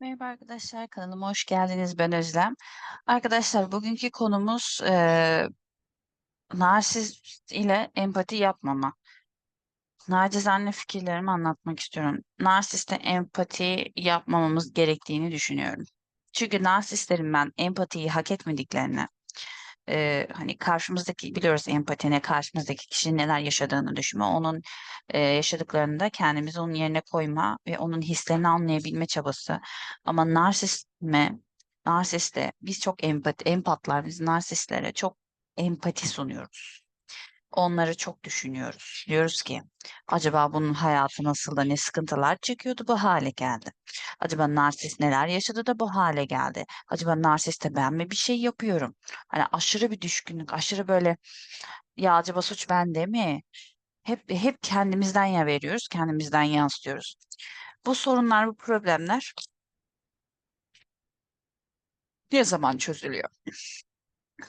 Merhaba arkadaşlar, kanalıma hoş geldiniz. Ben Özlem. Arkadaşlar bugünkü konumuz eee narsist ile empati yapmama. Nacizane fikirlerimi anlatmak istiyorum. Narsiste empati yapmamamız gerektiğini düşünüyorum. Çünkü narsistlerin ben empatiyi hak etmediklerini, eee, hani karşımızdaki biliyoruz empati ne, karşımızdaki kişinin neler yaşadığını düşünme, onun eee, yaşadıklarını da kendimizi onun yerine koyma ve onun hislerini anlayabilme çabası. Ama narsistme, narsiste biz çok empati, empatlar, biz narsistlere çok empati sunuyoruz. Onları çok düşünüyoruz. Diyoruz ki acaba bunun hayatı nasıl da ne sıkıntılar çekiyordu bu hale geldi. Acaba narsist neler yaşadı da bu hale geldi. Acaba narsiste ben mi bir şey yapıyorum? Hani aşırı bir düşkünlük, aşırı böyle ya acaba suç bende mi? Hep hep kendimizden ya veriyoruz, kendimizden yansıtıyoruz. Bu sorunlar, bu problemler ne zaman çözülüyor?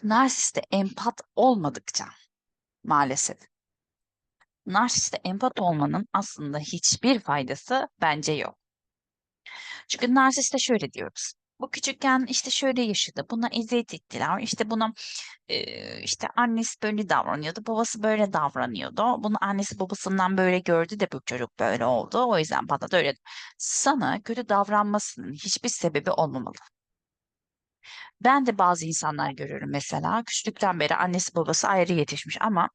Narsiste empat olmadıkça maalesef. Narsiste empat olmanın aslında hiçbir faydası bence yok. Çünkü narsiste şöyle diyoruz. Bu küçükken işte şöyle yaşadı, buna eziyet ettiler, işte buna işte annesi böyle davranıyordu, babası böyle davranıyordu. Bunu annesi babasından böyle gördü de bu çocuk böyle oldu. O yüzden bana da öyle. Sana kötü davranmasının hiçbir sebebi olmamalı. Ben de bazı insanlar görüyorum mesela küçüklükten beri annesi babası ayrı yetişmiş ama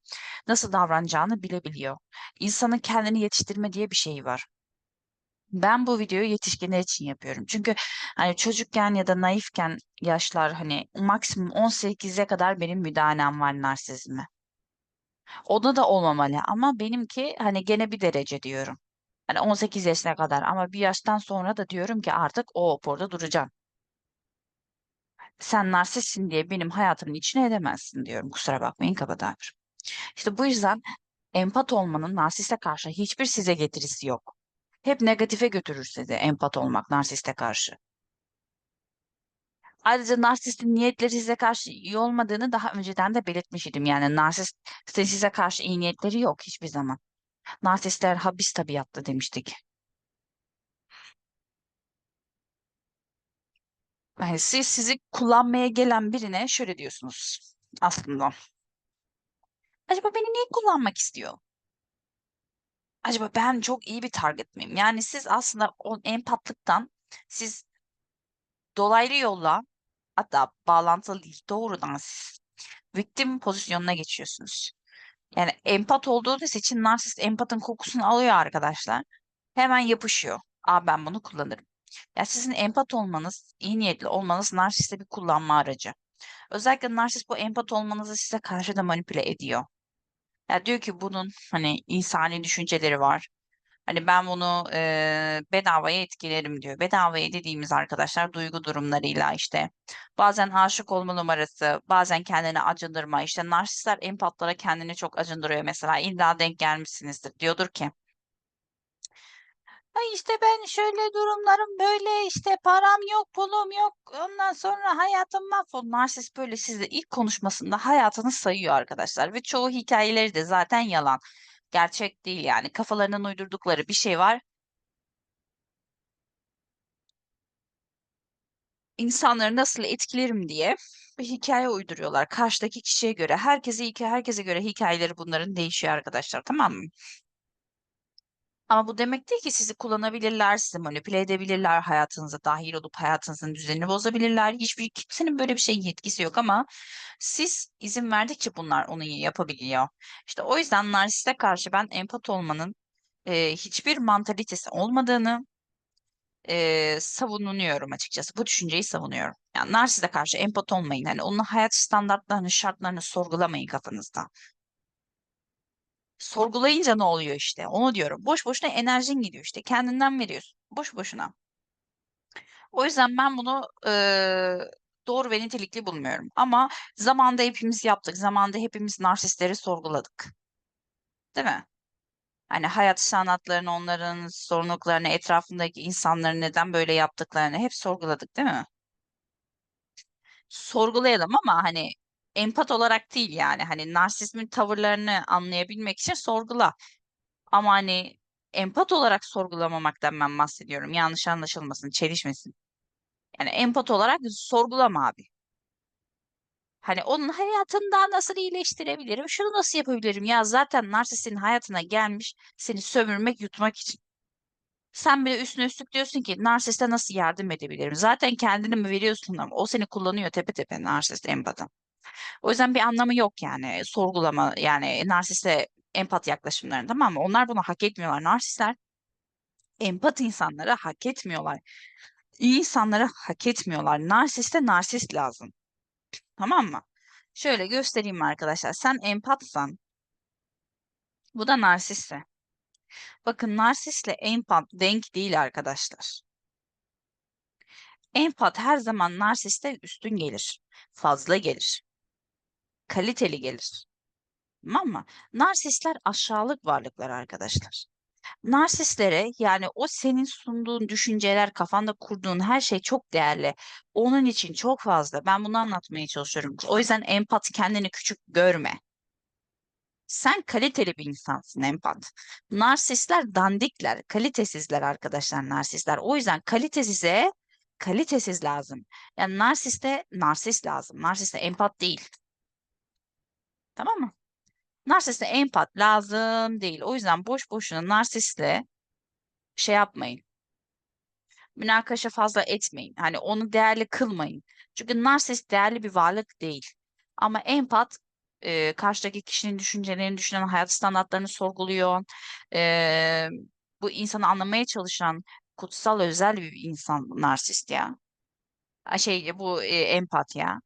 nasıl davranacağını bilebiliyor. İnsanın kendini yetiştirme diye bir şeyi var. Ben bu videoyu yetişkinler için yapıyorum. Çünkü hani çocukken ya da naifken yaşlar hani maksimum 18'e kadar benim müdahalem var narsizme. Ona da olmamalı ama benimki hani gene bir derece diyorum. Hani 18 yaşına kadar ama bir yaştan sonra da diyorum ki artık o orada duracağım. Sen narsistsin diye benim hayatımın içine edemezsin diyorum. Kusura bakmayın kabadayıdır. İşte bu yüzden empat olmanın narsiste karşı hiçbir size getirisi yok. Hep negatife götürür sizi empat olmak narsiste karşı. Ayrıca narsistin niyetleri size karşı iyi olmadığını daha önceden de belirtmiş idim. Yani narsistin size karşı iyi niyetleri yok hiçbir zaman. Narsistler habis tabiatlı demiştik. Yani siz sizi kullanmaya gelen birine şöyle diyorsunuz aslında. Acaba beni niye kullanmak istiyor? Acaba ben çok iyi bir target miyim? Yani siz aslında o empatlıktan siz dolaylı yolla hatta bağlantılı değil doğrudan siz victim pozisyonuna geçiyorsunuz. Yani empat olduğunuz için narsist empatın kokusunu alıyor arkadaşlar. Hemen yapışıyor. Aa ben bunu kullanırım. Ya sizin empat olmanız, iyi niyetli olmanız narsiste bir kullanma aracı. Özellikle narsist bu empat olmanızı size karşı da manipüle ediyor. Ya diyor ki bunun hani insani düşünceleri var. Hani ben bunu e, bedavaya etkilerim diyor. Bedavaya dediğimiz arkadaşlar duygu durumlarıyla işte bazen aşık olma numarası, bazen kendini acındırma. İşte narsistler empatlara kendini çok acındırıyor mesela. İlla denk gelmişsinizdir. Diyordur ki Ay işte ben şöyle durumlarım böyle işte param yok, pulum yok. Ondan sonra hayatım mahvoldu. Narsist böyle sizle ilk konuşmasında hayatını sayıyor arkadaşlar ve çoğu hikayeleri de zaten yalan. Gerçek değil yani. Kafalarından uydurdukları bir şey var. İnsanları nasıl etkilerim diye bir hikaye uyduruyorlar. Karşıdaki kişiye göre. Herkese herkese göre hikayeleri bunların değişiyor arkadaşlar. Tamam mı? Ama bu demek değil ki sizi kullanabilirler, sizi manipüle edebilirler, hayatınıza dahil olup hayatınızın düzenini bozabilirler. Hiçbir kimsenin böyle bir şeyin yetkisi yok ama siz izin verdikçe bunlar onu yapabiliyor. İşte o yüzden narsiste karşı ben empat olmanın e, hiçbir mantalitesi olmadığını e, savunuyorum açıkçası. Bu düşünceyi savunuyorum. Yani narsiste karşı empat olmayın. Hani onun hayat standartlarını, şartlarını sorgulamayın kafanızda. Sorgulayınca ne oluyor işte? Onu diyorum. Boş boşuna enerjin gidiyor işte. Kendinden veriyorsun. Boş boşuna. O yüzden ben bunu eee, doğru ve nitelikli bulmuyorum. Ama zamanda hepimiz yaptık. Zamanda hepimiz narsistleri sorguladık. Değil mi? Hani hayat sanatlarını, onların sorumluluklarını, etrafındaki insanların neden böyle yaptıklarını hep sorguladık, değil mi? Sorgulayalım ama hani empat olarak değil yani. Hani narsizmin tavırlarını anlayabilmek için sorgula. Ama hani empat olarak sorgulamamaktan ben bahsediyorum. Yanlış anlaşılmasın, çelişmesin. Yani empat olarak sorgulama abi. Hani onun hayatını nasıl iyileştirebilirim? Şunu nasıl yapabilirim? Ya zaten narsistin hayatına gelmiş seni sömürmek, yutmak için. Sen bile üstüne üstlük diyorsun ki narsiste nasıl yardım edebilirim? Zaten kendini mi veriyorsun ama o seni kullanıyor tepe tepe narsist empatı. O yüzden bir anlamı yok yani sorgulama yani narsiste empat yaklaşımlarında tamam mı? Onlar bunu hak etmiyorlar. Narsistler empat insanları hak etmiyorlar. İyi insanları hak etmiyorlar. Narsiste narsist lazım. Tamam mı? Şöyle göstereyim arkadaşlar. Sen empatsan bu da narsistse. Bakın narsistle empat denk değil arkadaşlar. Empat her zaman narsiste üstün gelir. Fazla gelir. Kaliteli gelir. Tamam mı? Narsistler aşağılık varlıklar arkadaşlar. Narsistlere yani o senin sunduğun düşünceler, kafanda kurduğun her şey çok değerli. Onun için çok fazla. Ben bunu anlatmaya çalışıyorum. O yüzden empat kendini küçük görme. Sen kaliteli bir insansın empat. Narsistler dandikler, kalitesizler arkadaşlar narsistler. O yüzden kalitesize kalitesiz lazım. Yani narsiste narsist lazım. Narsiste empat değil. Tamam mı? Narsiste empat lazım değil. O yüzden boş boşuna narsistle şey yapmayın. Münakaşa fazla etmeyin. Hani onu değerli kılmayın. Çünkü narsist değerli bir varlık değil. Ama empat e, karşıdaki kişinin düşüncelerini düşünen, hayat standartlarını sorguluyor. E, bu insanı anlamaya çalışan kutsal özel bir insan narsist ya. Şey bu e, empat ya.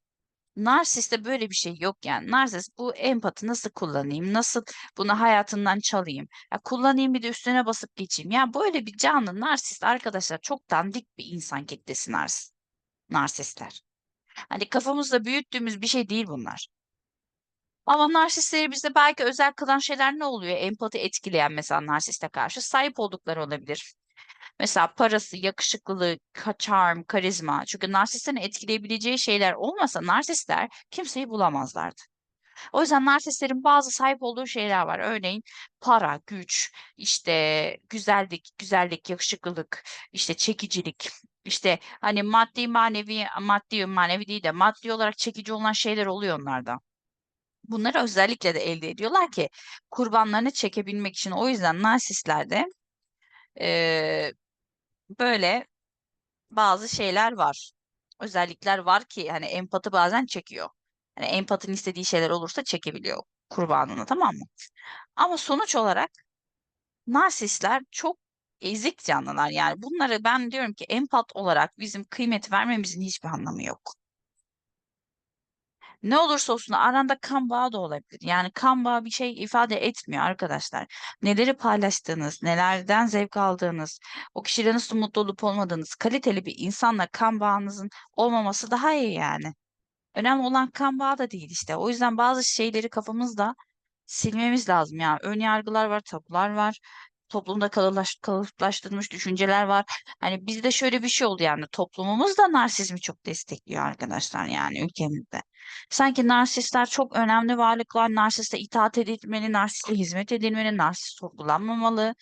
Narsiste böyle bir şey yok yani. Narsist bu empati nasıl kullanayım? Nasıl bunu hayatından çalayım? Ya kullanayım bir de üstüne basıp geçeyim. Ya böyle bir canlı narsist arkadaşlar çok dandik bir insan kitlesi nars narsistler. Hani kafamızda büyüttüğümüz bir şey değil bunlar. Ama narsistleri bizde belki özel kılan şeyler ne oluyor? Empati etkileyen mesela narsiste karşı sahip oldukları olabilir. Mesela parası, yakışıklılığı, ka- charm, karizma. Çünkü narsistlerin etkileyebileceği şeyler olmasa narsistler kimseyi bulamazlardı. O yüzden narsistlerin bazı sahip olduğu şeyler var. Örneğin para, güç, işte güzellik, güzellik, yakışıklılık, işte çekicilik, işte hani maddi manevi, maddi manevi değil de maddi olarak çekici olan şeyler oluyor onlarda. Bunları özellikle de elde ediyorlar ki kurbanlarını çekebilmek için. O yüzden narsistlerde eee, böyle bazı şeyler var. Özellikler var ki hani empatı bazen çekiyor. Hani empatın istediği şeyler olursa çekebiliyor kurbanını tamam mı? Ama sonuç olarak narsistler çok ezik canlılar yani. Bunları ben diyorum ki empat olarak bizim kıymet vermemizin hiçbir anlamı yok. Ne olursa olsun aranda kan bağı da olabilir. Yani kan bağı bir şey ifade etmiyor arkadaşlar. Neleri paylaştığınız, nelerden zevk aldığınız, o kişiyle nasıl mutlu olup olmadığınız, kaliteli bir insanla kan bağınızın olmaması daha iyi yani. Önemli olan kan bağı da değil işte. O yüzden bazı şeyleri kafamızda silmemiz lazım. Yani ön yargılar var, tabular var. Toplumda kalılaş, kalıplaştırılmış düşünceler var. Hani bizde şöyle bir şey oldu yani toplumumuz da narsizmi çok destekliyor arkadaşlar yani ülkemizde. Sanki narsistler çok önemli varlıklar, narsiste itaat edilmeli, narsiste hizmet edilmeli, narsist sorgulanmamalı.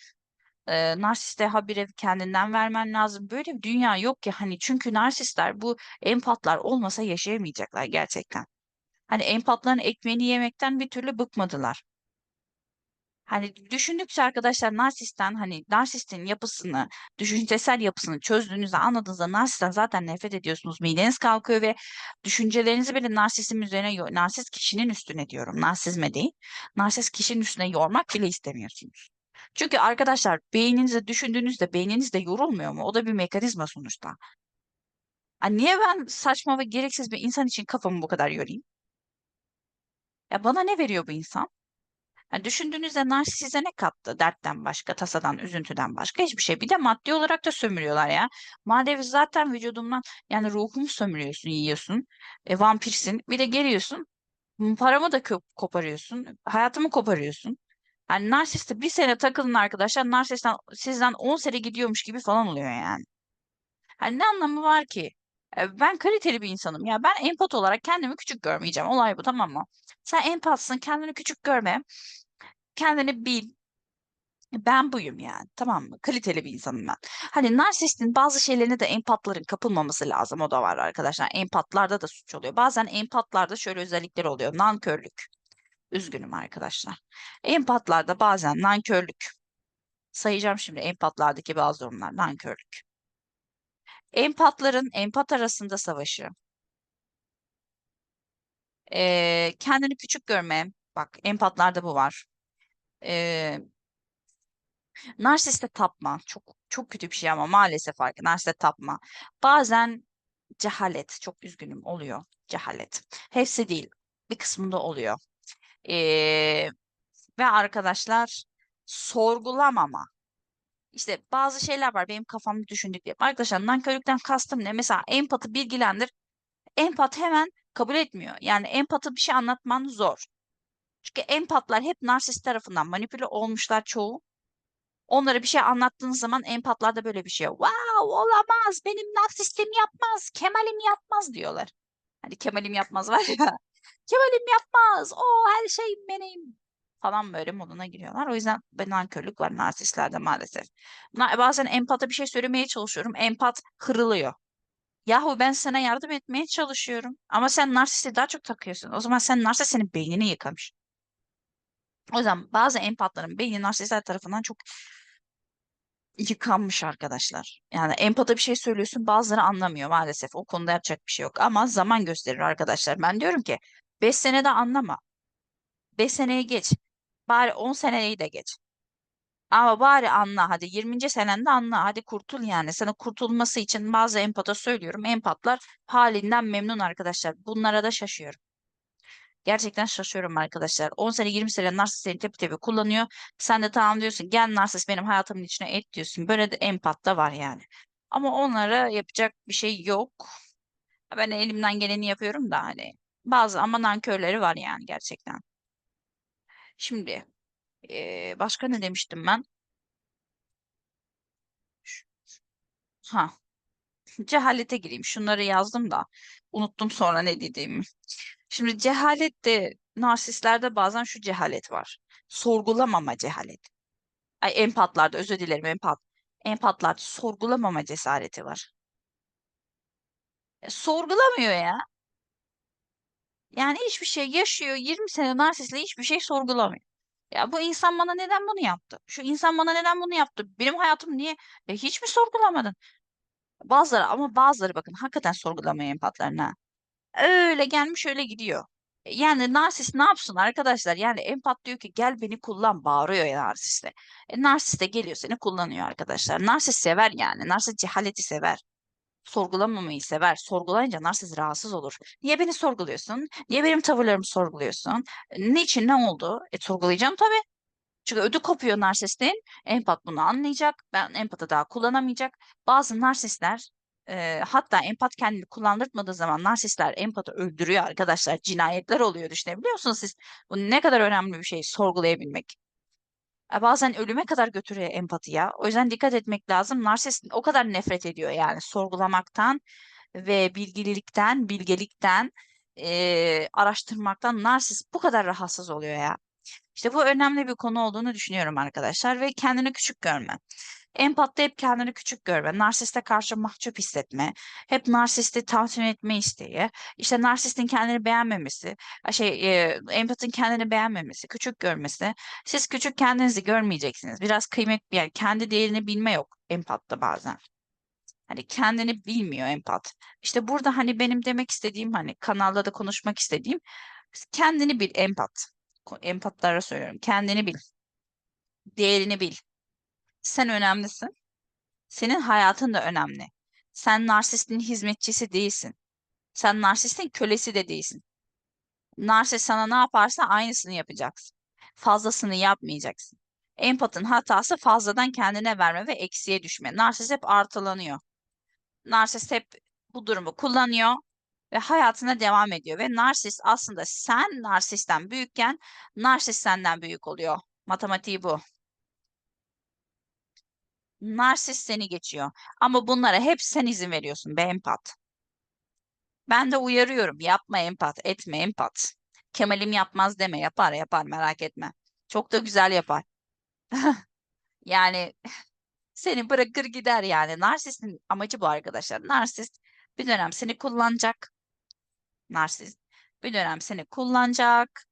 E, narsiste habire kendinden vermen lazım. Böyle bir dünya yok ki hani çünkü narsistler bu empatlar olmasa yaşayamayacaklar gerçekten. Hani empatların ekmeğini yemekten bir türlü bıkmadılar. Hani düşündükçe arkadaşlar narsisten hani narsistin yapısını, düşüncesel yapısını çözdüğünüzde anladığınızda narsisten zaten nefret ediyorsunuz. Mideniz kalkıyor ve düşüncelerinizi bile narsistin üzerine, narsist kişinin üstüne diyorum. Narsizme değil. Narsist kişinin üstüne yormak bile istemiyorsunuz. Çünkü arkadaşlar beyninizde düşündüğünüzde beyniniz de yorulmuyor mu? O da bir mekanizma sonuçta. Hani niye ben saçma ve gereksiz bir insan için kafamı bu kadar yorayım? Ya bana ne veriyor bu insan? Yani düşündüğünüzde narsist size ne kattı? Dertten başka, tasadan, üzüntüden başka hiçbir şey. Bir de maddi olarak da sömürüyorlar ya. Manevi zaten vücudumdan yani ruhumu sömürüyorsun, yiyorsun. E, vampirsin. Bir de geliyorsun. Paramı da koparıyorsun. Hayatımı koparıyorsun. Yani narsiste bir sene takılın arkadaşlar. Narsisten sizden 10 sene gidiyormuş gibi falan oluyor yani. Hani ne anlamı var ki? E, Ben kaliteli bir insanım. Ya ben empat olarak kendimi küçük görmeyeceğim. Olay bu tamam mı? Sen empatsın, kendini küçük görme. Kendini bil. Ben buyum yani tamam mı? Kaliteli bir insanım ben. Hani narsistin bazı şeylerine de empatların kapılmaması lazım. O da var arkadaşlar. Empatlarda da suç oluyor. Bazen empatlarda şöyle özellikler oluyor. Nankörlük. Üzgünüm arkadaşlar. Empatlarda bazen nankörlük. Sayacağım şimdi empatlardaki bazı durumlar. Nankörlük. Empatların empat arasında savaşı. Ee, kendini küçük görme. Bak empatlarda bu var. Ee, narsiste tapma. Çok çok kötü bir şey ama maalesef arkadaşlar narsiste tapma. Bazen cehalet. Çok üzgünüm oluyor. Cehalet. Hepsi değil. Bir kısmında oluyor. Ee, ve arkadaşlar sorgulamama. İşte bazı şeyler var benim kafamda düşündüklerim. Arkadaşlar nankörlükten kastım ne? Mesela empatı bilgilendir. Empat hemen kabul etmiyor. Yani empatı bir şey anlatman zor. Çünkü empatlar hep narsist tarafından manipüle olmuşlar çoğu. Onlara bir şey anlattığınız zaman empatlarda böyle bir şey. Wow olamaz benim narsistim yapmaz. Kemalim yapmaz diyorlar. Hani Kemal'im yapmaz var ya. Kemal'im yapmaz. O her şey benim falan böyle moduna giriyorlar. O yüzden ben nankörlük var narsistlerde maalesef. Bazen empata bir şey söylemeye çalışıyorum. Empat kırılıyor. Yahu ben sana yardım etmeye çalışıyorum. Ama sen narsisti daha çok takıyorsun. O zaman sen narsist senin beynini yıkamış. O yüzden bazı empatların beyni narsistler tarafından çok yıkanmış arkadaşlar. Yani empata bir şey söylüyorsun bazıları anlamıyor maalesef. O konuda yapacak bir şey yok. Ama zaman gösterir arkadaşlar. Ben diyorum ki 5 senede anlama. 5 seneye geç. Bari 10 seneyi de geç. Ama bari anla hadi 20. senende anla hadi kurtul yani. Sana kurtulması için bazı empata söylüyorum. Empatlar halinden memnun arkadaşlar. Bunlara da şaşıyorum. Gerçekten şaşıyorum arkadaşlar. 10 sene 20 sene narsist seni tepi tepi kullanıyor. Sen de tamam diyorsun gel narsist benim hayatımın içine et diyorsun. Böyle de empat da var yani. Ama onlara yapacak bir şey yok. Ben elimden geleni yapıyorum da hani. Bazı ama nankörleri var yani gerçekten. Şimdi eee, başka ne demiştim ben? Ha cehalete gireyim. Şunları yazdım da unuttum sonra ne dediğimi. Şimdi cehalette narsistlerde bazen şu cehalet var. Sorgulamama cehalet. Ay empatlarda özür dilerim empat. Empatlarda sorgulamama cesareti var. E, sorgulamıyor ya. Yani hiçbir şey yaşıyor. 20 sene narsistle hiçbir şey sorgulamıyor. Ya bu insan bana neden bunu yaptı? Şu insan bana neden bunu yaptı? Benim hayatım niye? E, hiç mi sorgulamadın? Bazıları ama bazıları bakın hakikaten sorgulamıyor empatlarına. Öyle gelmiş öyle gidiyor. E, Yani narsist ne yapsın arkadaşlar? Yani empat diyor ki gel beni kullan bağırıyor ya narsiste. E, narsist geliyor seni kullanıyor arkadaşlar. Narsist sever yani. Narsist cehaleti sever. Sorgulamamayı sever. Sorgulayınca narsist rahatsız olur. Niye beni sorguluyorsun? Niye benim tavırlarımı sorguluyorsun? E, Niçin ne oldu? E sorgulayacağım tabii. Çünkü ödü kopuyor narsistin. Empat bunu anlayacak. Ben empatı daha kullanamayacak. Bazı narsistler hatta empat kendini kullandırtmadığı zaman narsistler empatı öldürüyor arkadaşlar. Cinayetler oluyor düşünebiliyor musunuz siz? Bu ne kadar önemli bir şey sorgulayabilmek. E, bazen ölüme kadar götürüyor empati ya. O yüzden dikkat etmek lazım. Narsist o kadar nefret ediyor yani sorgulamaktan ve bilgililikten, bilgelikten, e, araştırmaktan narsist bu kadar rahatsız oluyor ya. İşte bu önemli bir konu olduğunu düşünüyorum arkadaşlar ve kendini küçük görme. Empatta hep kendini küçük görme, narsiste karşı mahcup hissetme, hep narsisti tatmin etme isteği, işte narsistin kendini beğenmemesi, şey, e, empatın kendini beğenmemesi, küçük görmesi. Siz küçük kendinizi görmeyeceksiniz. Biraz kıymet, yani kendi değerini bilme yok empatta bazen. Hani kendini bilmiyor empat. İşte burada hani benim demek istediğim hani kanalda da konuşmak istediğim kendini bil empat. Empatlara söylüyorum. Kendini bil. Değerini bil. Sen önemlisin. Senin hayatın da önemli. Sen narsistin hizmetçisi değilsin. Sen narsistin kölesi de değilsin. Narsist sana ne yaparsa aynısını yapacaksın. Fazlasını yapmayacaksın. Empatın hatası fazladan kendine verme ve eksiye düşme. Narsist hep artılanıyor. Narsist hep bu durumu kullanıyor ve hayatına devam ediyor. Ve narsist aslında sen narsistten büyükken narsist senden büyük oluyor. Matematiği bu. Narsist seni geçiyor. Ama bunlara hep sen izin veriyorsun be empat. Ben de uyarıyorum. Yapma empat, etme empat. Kemal'im yapmaz deme. Yapar yapar merak etme. Çok da güzel yapar. Yani seni bırakır gider yani. Narsistin amacı bu arkadaşlar. Narsist bir dönem seni kullanacak. Narsist bir dönem seni kullanacak.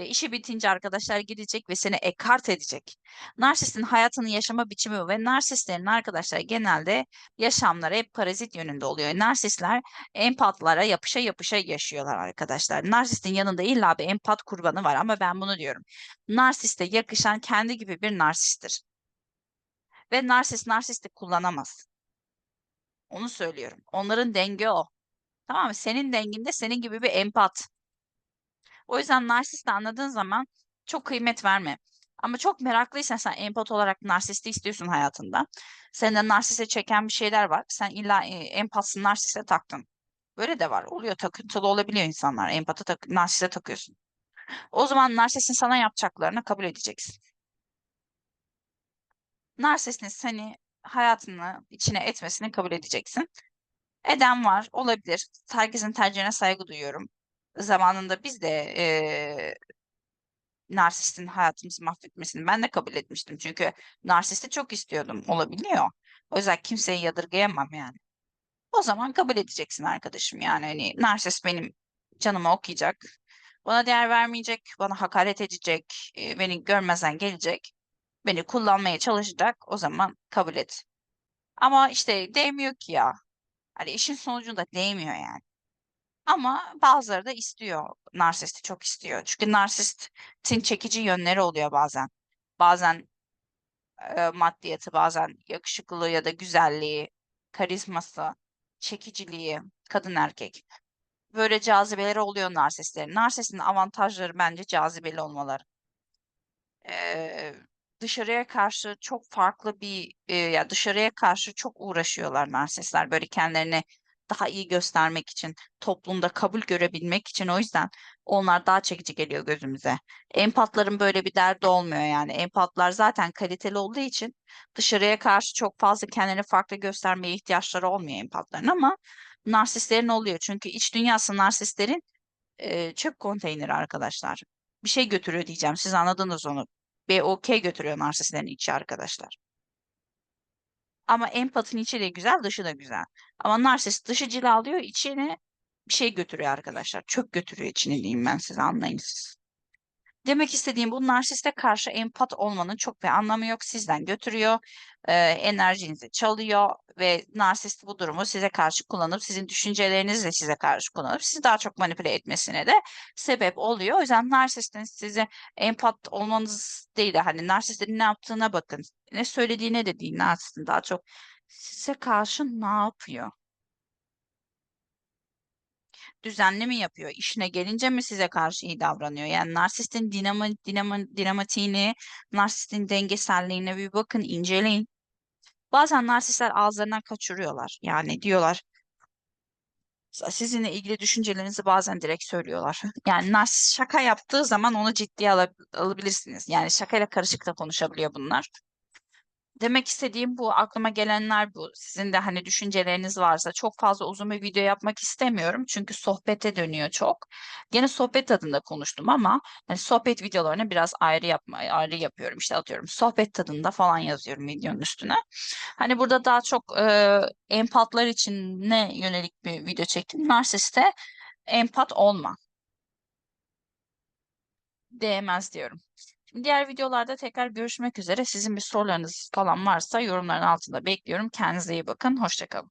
Ve işi bitince arkadaşlar gidecek ve seni ekart edecek. Narsistin hayatını yaşama biçimi ve narsistlerin arkadaşlar genelde yaşamları hep parazit yönünde oluyor. Narsistler empatlara yapışa yapışa yaşıyorlar arkadaşlar. Narsistin yanında illa bir empat kurbanı var ama ben bunu diyorum. Narsiste yakışan kendi gibi bir narsisttir. Ve narsist narsisti kullanamaz. Onu söylüyorum. Onların dengi o. Tamam mı? Senin denginde senin gibi bir empat. O yüzden narsisti anladığın zaman çok kıymet verme. Ama çok meraklıysan sen empat olarak narsisti istiyorsun hayatında. Senden narsiste çeken bir şeyler var. Sen illa e, empatsın narsiste taktın. Böyle de var. Oluyor takıntılı olabiliyor insanlar. Empatı tak narsiste takıyorsun. O zaman narsistin sana yapacaklarını kabul edeceksin. Narsistin seni hayatını içine etmesini kabul edeceksin. Eden var, olabilir. Herkesin tercihine saygı duyuyorum. Zamanında biz de eee narsistin hayatımızı mahvetmesini ben de kabul etmiştim. Çünkü narsisti çok istiyordum. Olabiliyor. O yüzden kimseyi yadırgayamam yani. O zaman kabul edeceksin arkadaşım. Yani hani narsist benim canımı okuyacak. Bana değer vermeyecek, bana hakaret edecek, e, beni görmezden gelecek, beni kullanmaya çalışacak. O zaman kabul et. Ama işte değmiyor ki ya. Hani işin sonucunda değmiyor yani. Ama bazıları da istiyor. Narsisti çok istiyor. Çünkü narsistin çekici yönleri oluyor bazen. Bazen e, maddiyatı, bazen yakışıklılığı ya da güzelliği, karizması, çekiciliği, kadın erkek. Böyle cazibeleri oluyor narsistlerin. Narsistin avantajları bence cazibeli olmaları. Ee, dışarıya karşı çok farklı bir e, ya dışarıya karşı çok uğraşıyorlar narsistler böyle kendilerini daha iyi göstermek için toplumda kabul görebilmek için o yüzden onlar daha çekici geliyor gözümüze. Empatların böyle bir derdi olmuyor yani. Empatlar zaten kaliteli olduğu için dışarıya karşı çok fazla kendini farklı göstermeye ihtiyaçları olmuyor empatların ama narsistlerin oluyor. Çünkü iç dünyası narsistlerin e, çöp konteyneri arkadaşlar. Bir şey götürüyor diyeceğim. Siz anladınız onu. BOK götürüyor narsistlerin içi arkadaşlar. Ama empatın içi de güzel, dışı da güzel. Ama narsist dışı cilalıyor, içine bir şey götürüyor arkadaşlar. Çöp götürüyor içine diyeyim ben size anlayın siz. Demek istediğim bu narsiste karşı empat olmanın çok bir anlamı yok. Sizden götürüyor, e, enerjinizi çalıyor ve narsist bu durumu size karşı kullanıp sizin düşüncelerinizi de size karşı kullanıp sizi daha çok manipüle etmesine de sebep oluyor. O yüzden narsistin size empat olmanız değil de hani narsistin ne yaptığına bakın. Ne söylediğine de değil narsistin daha çok size karşı ne yapıyor? Düzenli mi yapıyor? İşine gelince mi size karşı iyi davranıyor? Yani narsistin dinama, dinama, dinamatiğini, narsistin dengeselliğine bir bakın, inceleyin. Bazen narsistler ağızlarından kaçırıyorlar. Yani diyorlar sizinle ilgili düşüncelerinizi bazen direkt söylüyorlar. Yani narsist şaka yaptığı zaman onu ciddiye alab alabilirsiniz. Yani şakayla karışık da konuşabiliyor bunlar. Demek istediğim bu, aklıma gelenler bu. Sizin de hani düşünceleriniz varsa çok fazla uzun bir video yapmak istemiyorum. Çünkü sohbete dönüyor çok. Gene sohbet tadında konuştum ama hani sohbet videolarını biraz ayrı yapma, ayrı yapıyorum. İşte atıyorum sohbet tadında falan yazıyorum videonun üstüne. Hani burada daha çok e, empatlar için ne yönelik bir video çektim. Narsiste empat olma. Değmez diyorum. Diğer videolarda tekrar görüşmek üzere. Sizin bir sorularınız falan varsa yorumların altında bekliyorum. Kendinize iyi bakın. Hoşçakalın.